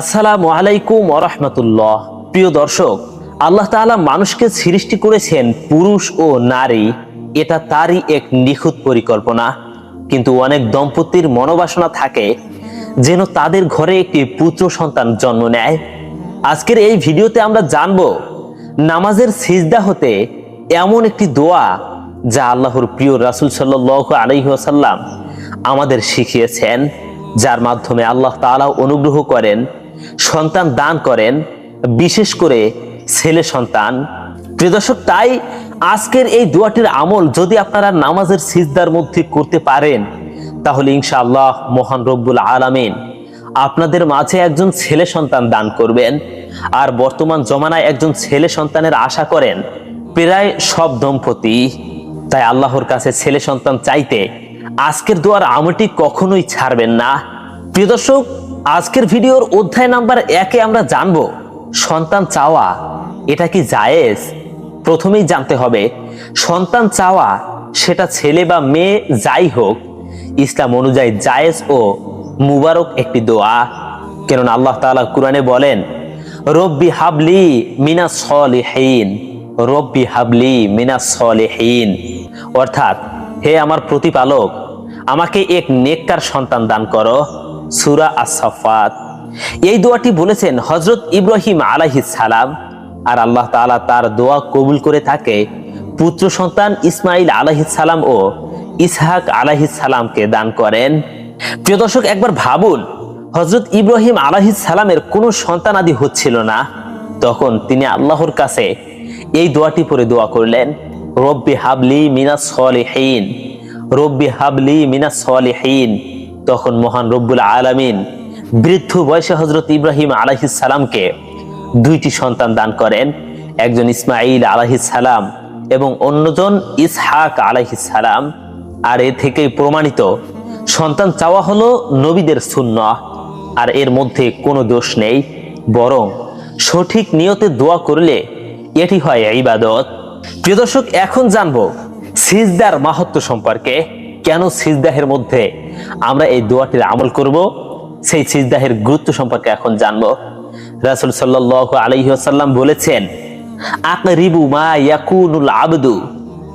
আসসালামু আলাইকুম ওরহমতুল্লাহ প্রিয় দর্শক, আল্লাহ তাআলা মানুষকে সৃষ্টি করেছেন পুরুষ ও নারী, এটা তারই এক নিখুঁত পরিকল্পনা। কিন্তু অনেক দম্পতির মনোবাসনা থাকে যেন তাদের ঘরে একটি পুত্র সন্তান জন্ম নেয়। আজকের এই ভিডিওতে আমরা জানব, নামাজের সিজদা হতে এমন একটি দোয়া যা আল্লাহর প্রিয় রাসূল সাল্লাল্লাহু আলাইহি ওয়াসাল্লাম আমাদের শিখিয়েছেন, যার মাধ্যমে আল্লাহ তাআলা অনুগ্রহ করেন সন্তান দান করেন, বিশেষ করে ছেলে সন্তান। প্রিয়দর্শক তাই আজকের এই দোয়াটির আমল যদি আপনারা নামাজের সিজদার মধ্যে করতে পারেন, তাহলে ইনশাআল্লাহ মহান রব্বুল আলামিন আপনাদের মাঝে একজন ছেলে সন্তান দান করবেন। আর বর্তমান জমানায় একজন ছেলে সন্তানের আশা করেন, প্রায় সব দম্পতি। তাই আল্লাহর কাছে ছেলে সন্তান চাইতে আজকের দোয়ার আমলটি কখনোই ছাড়বেন না। প্রিয় দর্শক আজকের ভিডিওর অধ্যায় নাম্বার একে আমরা জানব, সন্তান চাওয়া, এটা কি জায়েজ? প্রথমেই জানতে হবে, সন্তান চাওয়া, সেটা ছেলে বা মেয়ে যাই হোক, ইসলাম অনুযায়ী জায়েজ ও মুবারক একটি দোয়া। কেননা আল্লাহ তাআলা কুরআনে বলেন, রব্বি হাবলি মিনা সলিহীন, রব্বি হাবলি মিনা সলিহীন। অর্থাৎ, হে আমার প্রতিপালক, আমাকে এক নেককার সন্তান দান করো। সুরা আসাফাত এই দোয়াটি বলেছেন হজরত ইব্রাহিম আলাইহিস সালাম। আর আল্লাহ তাআলা তার দোয়া কবুল করে থাকে পুত্র সন্তান ইসমাইল সালাম ও ইসহাক সালামকে দান করেন। প্রিয় দর্শক, একবার ভাবুন হজরত ইব্রাহিম সালামের কোনো সন্তান আদি হচ্ছিল না। তখন তিনি আল্লাহর কাছে এই দোয়াটি পরে দোয়া করলেন, রব্বি হাবলি মিনাস সলিহীন, রব্বি হাবলি মিনাস সলিহীন। তখন মহান রব্বুল আলামিন বৃদ্ধ বয়সে হজরত ইব্রাহিম সালামকে দুইটি সন্তান দান করেন, একজন ইসমাইল সালাম এবং অন্যজন ইসহাক সালাম। আর এ থেকেই প্রমাণিত, সন্তান চাওয়া হলো নবীদের শূন্য আর এর মধ্যে কোনো দোষ নেই, বরং সঠিক নিয়তে দোয়া করলে এটি হয় ইবাদত। প্রিয় দর্শক, এখন জানব সিজদার মাহাত্ম সম্পর্কে। কেন সিজদাহের মধ্যে আমরা এই দোয়াটির আমল করব? সেই সিজদাহের গুরুত্ব সম্পর্কে এখন জানব। রাসূল সাল্লাল্লাহু আলাইহি বলেছেন আকরিবু মা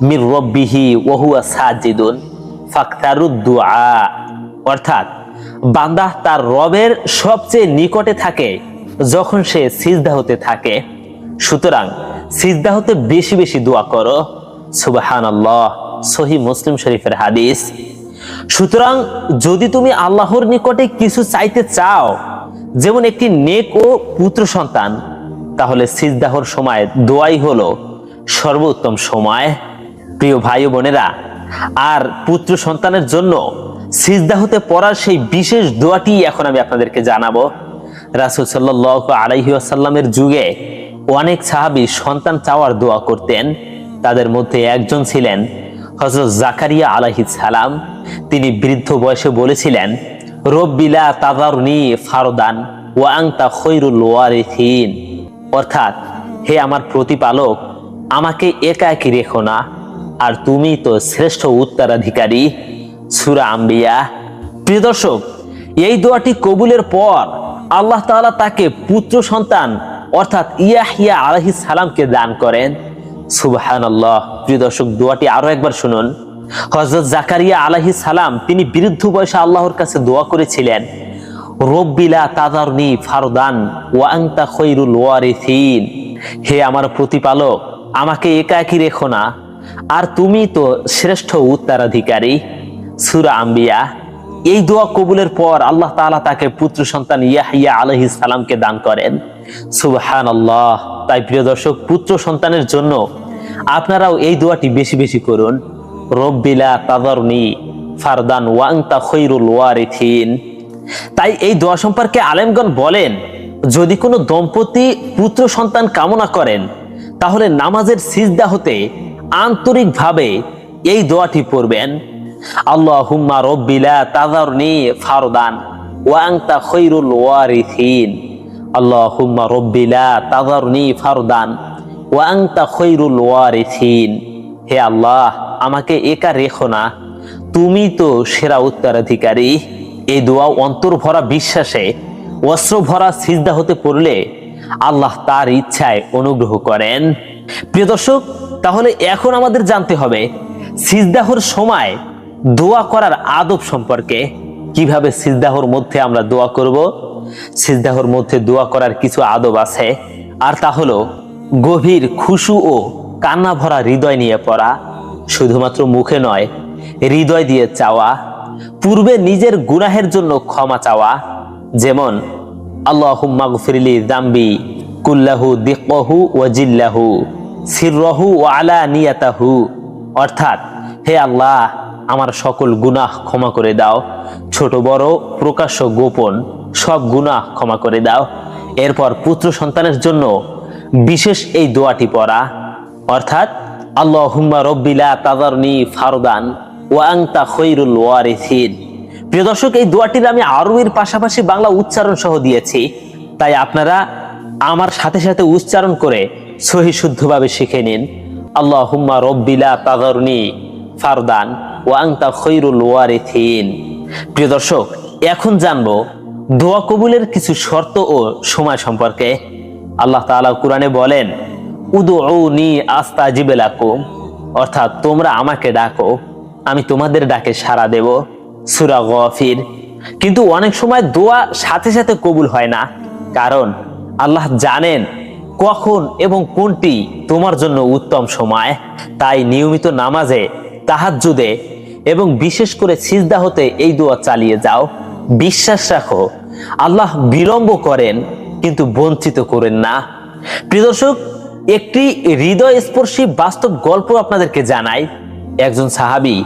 মির রব্বিহি ওয়া হুয়া সাজিদুন ফাকতারুদ অর্থাৎ, বান্দা তার রবের সবচেয়ে নিকটে থাকে যখন সে সিজদা হতে থাকে। সুতরাং, সিজদা হতে বেশি বেশি দোয়া করো। সুবহানাল্লাহ। সহি মুসলিম শরীফের হাদিস। সুতরাং যদি তুমি আল্লাহর নিকটে কিছু চাইতে চাও, যেমন একটি নেক ও পুত্র সন্তান, তাহলে সিজদাহর সময় দোয়াই হলো সর্বোত্তম সময়। প্রিয় ভাই বোনেরা, আর পুত্র সন্তানের জন্য সিজদা হতে পড়ার সেই বিশেষ দোয়াটি এখন আমি আপনাদেরকে জানাব। রাসুল সাল্লাহ আলাইহি আসাল্লামের যুগে অনেক সাহাবী সন্তান চাওয়ার দোয়া করতেন। তাদের মধ্যে একজন ছিলেন হজরত জাকারিয়া আলাইহিস সালাম, তিনি বৃদ্ধ বয়সে বলেছিলেন রব্বিলা তাদারনি ফারদান ও আংতা খৈরুল ওয়ারিথিন অর্থাৎ, হে আমার প্রতিপালক, আমাকে একা একই রেখো না, আর তুমি তো শ্রেষ্ঠ উত্তরাধিকারী, সুরা আম্বিয়া। প্রিয় দর্শক, এই দোয়াটি কবুলের পর আল্লাহ তাআলা তাকে পুত্র সন্তান অর্থাৎ ইয়াহিয়া আলাইহিস সালামকে দান করেন। সুবহানাল্লাহ। প্রিয় দর্শক, দোয়াটি আরও একবার শুনুন। হযরত জাকারিয়া আলাইহিস সালাম, তিনি বৃদ্ধ বয়সে আল্লাহর কাছে দোয়া করেছিলেন রব্বিলা তাদারনি ফারদান ওয়া আনতা খৈরুল ওয়ারিসিন। হে আমার প্রতিপালক, আমাকে একাকী রেখো না। আর তুমি তো শ্রেষ্ঠ উত্তরাধিকারী। সুরা আম্বিয়া, এই দোয়া কবুলের পর আল্লাহ তাআলা তাকে পুত্র সন্তান ইয়াহিয়া আলাইহিস সালামকে দান করেন। সুবহানাল্লাহ। তাই প্রিয় দর্শক, পুত্র সন্তানের জন্য আপনারাও এই দোয়াটি বেশি বেশি করুন। রব্বিলা তাদারনি ফারদান ওয়াংতা খৈরুল ওয়ারিথিন। তাই এই দোয়া সম্পর্কে আলেমগণ বলেন, যদি কোনো দম্পতি পুত্র সন্তান কামনা করেন, তাহলে নামাজের সিজদা হতে আন্তরিকভাবে এই দোয়াটি পড়বেন। আল্লাহ হুম্মা রব্বিলা তাদারনি ফারদান ওয়াংতা খৈরুল ওয়ারিথিন। আল্লাহ হুম্মা রব্বিলা তাদারনি ফারদান ওয়াংতা খৈরুল ওয়ারিথিন হে আল্লাহ, আমাকে একা রেখো না। তুমি তো সেরা উত্তরাধিকারী। এই দোয়া অন্তর ভরা বিশ্বাসে, অস্ত্র ভরা সিজদা হতে পড়লে আল্লাহ তার ইচ্ছায় অনুগ্রহ করেন। প্রিয় দর্শক, তাহলে এখন আমাদের জানতে হবে, সিজদাহর সময় দোয়া করার আদব সম্পর্কে। কীভাবে সিজদাহর মধ্যে আমরা দোয়া করব? সিজদাহর মধ্যে দোয়া করার কিছু আদব আছে। আর তা হলো গভীর খুশু ও কান্না ভরা হৃদয় নিয়ে পড়া। শুধুমাত্র মুখে নয়, হৃদয় দিয়ে চাওয়া, পূর্বে নিজের গুনাহের জন্য ক্ষমা চাওয়া, যেমন, আল্লাহুম্মা গফিরলি দাম্বি কুল্লাহু দিকহু ওয়াজিল্লাহু সিররহু ওয়া আলা নিয়াতাহু অর্থাৎ, হে আল্লাহ, আমার সকল গুনাহ ক্ষমা করে দাও। ছোট, বড়, প্রকাশ্য, গোপন সব গুনাহ ক্ষমা করে দাও। এরপর পুত্র সন্তানের জন্য বিশেষ এই দোয়াটি পড়া, অর্থাৎ, আল্লাহুম্মা রব্বিলা তাদারনি ফারদান ওয়া আনতা খৈরুল ওয়ারিসিন। প্রিয় দর্শক, এই দোয়াটির আমি আরবির পাশাপাশি বাংলা উচ্চারণ সহ দিয়েছি। তাই আপনারা আমার সাথে সাথে উচ্চারণ করে সহি শুদ্ধভাবে শিখে নিন আল্লাহ হুম্মা রব্বিলা তাগরনি ফারদান ও আংতা খৈরুল ওয়ারিথিন প্রিয় দর্শক, এখন জানব, দোয়া কবুলের কিছু শর্ত ও সময় সম্পর্কে। আল্লাহ তাআলা কোরআনে বলেন উদুনি আস্তা জিবেলাকুম অর্থাৎ তোমরা আমাকে ডাকো, আমি তোমাদের ডাকে সাড়া দেব। সুরা গফির। কিন্তু অনেক সময় দোয়া সাথে সাথে কবুল হয় না। কারণ আল্লাহ জানেন কখন এবং কোনটি তোমার জন্য উত্তম সময়। তাই নিয়মিত নামাজে তাহাজ্জুদে এবং বিশেষ করে সিজদা হতে এই দোয়া চালিয়ে যাও। বিশ্বাস রাখো, আল্লাহ বিলম্ব করেন কিন্তু বঞ্চিত করেন না। প্রিয় দর্শক, একটি হৃদয় স্পর্শী বাস্তব গল্প আপনাদেরকে জানাই। একজন সাহাবী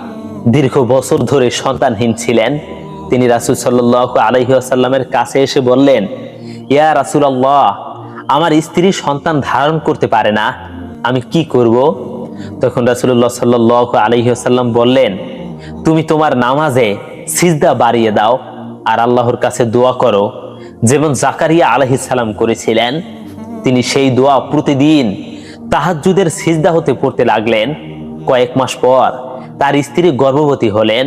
দীর্ঘ বছর ধরে সন্তানহীন ছিলেন। তিনি রাসুল সাল্লাহ আলহিহাসাল্লামের কাছে এসে বললেন, ইয়া রাসুলাল্লাহ, আমার স্ত্রী সন্তান ধারণ করতে পারে না। আমি কি করব? তখন রাসুল্লাহ সাল্লাহ আলহিহাসাল্লাম বললেন, তুমি তোমার নামাজে সিজদা বাড়িয়ে দাও আর আল্লাহর কাছে দোয়া করো। যেমন জাকারিয়া আলহিসাল্লাম করেছিলেন, তিনি সেই দোয়া প্রতিদিন তাহাজ্জুদের সিজদা হতে পড়তে লাগলেন। কয়েক মাস পর তার স্ত্রী গর্ভবতী হলেন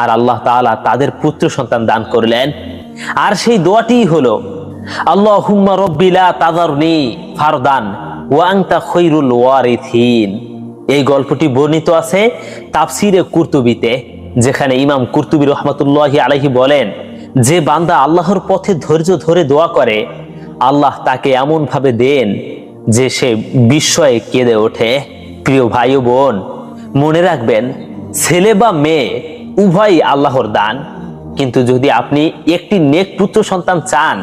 আর আল্লাহ তাআলা তাদের পুত্র সন্তান দান করলেন। আর সেই দোয়াটি হলো আল্লাহ হুম্মা রব্বিলা তাদারনি ফারদান ওয়াংতা খৈরুল ওয়ারিথিন। এই গল্পটি বর্ণিত আছে তাফসিরে কুর্তুবিতে, যেখানে ইমাম কুর্তুবী রহমতুল্লাহ আলহি বলেন যে বান্দা আল্লাহর পথে ধৈর্য ধরে দোয়া করে, আল্লাহ তাকে এমন ভাবে দেন যে সে বিস্ময়ে কেঁদে ওঠে। প্রিয় ভাই ও বোন, মনে রাখবেন, ছেলে বা মেয়ে উভয়ই আল্লাহর দান। কিন্তু যদি আপনি একটি নেক পুত্র সন্তান চান,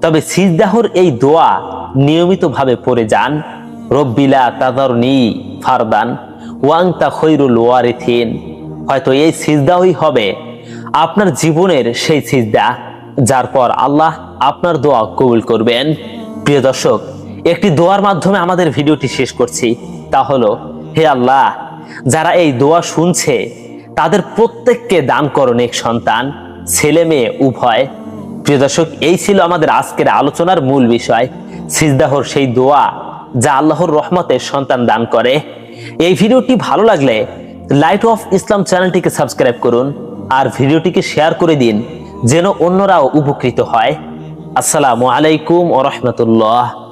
তবে সিজদাহর এই দোয়া নিয়মিতভাবে পড়ে যান। রব্বিলা তাদারনি ফারদান ওয়াংতা খৈরুল ওয়ারিথিন। হয়তো এই সিজদাহই হবে আপনার জীবনের সেই সিজদা, যার পর আল্লাহ আপনার দোয়া কবুল করবেন। প্রিয় দর্শক, একটি দোয়ার মাধ্যমে আমাদের ভিডিওটি শেষ করছি। তা হলো, হে আল্লাহ, যারা এই দোয়া শুনছে, তাদের প্রত্যেককে দান করো নেক সন্তান, ছেলে মেয়ে উভয়। প্রিয় দর্শক, এই ছিল আমাদের আজকের আলোচনার মূল বিষয়, সিজদাহর সেই দোয়া যা আল্লাহর রহমতের সন্তান দান করে। এই ভিডিওটি ভালো লাগলে, লাইট অফ ইসলাম চ্যানেলটিকে সাবস্ক্রাইব করুন। আর ভিডিওটিকে শেয়ার করে দিন যেন অন্যরাও উপকৃত হয়। আসসালামু আলাইকুম ও রহমতুল্লাহ।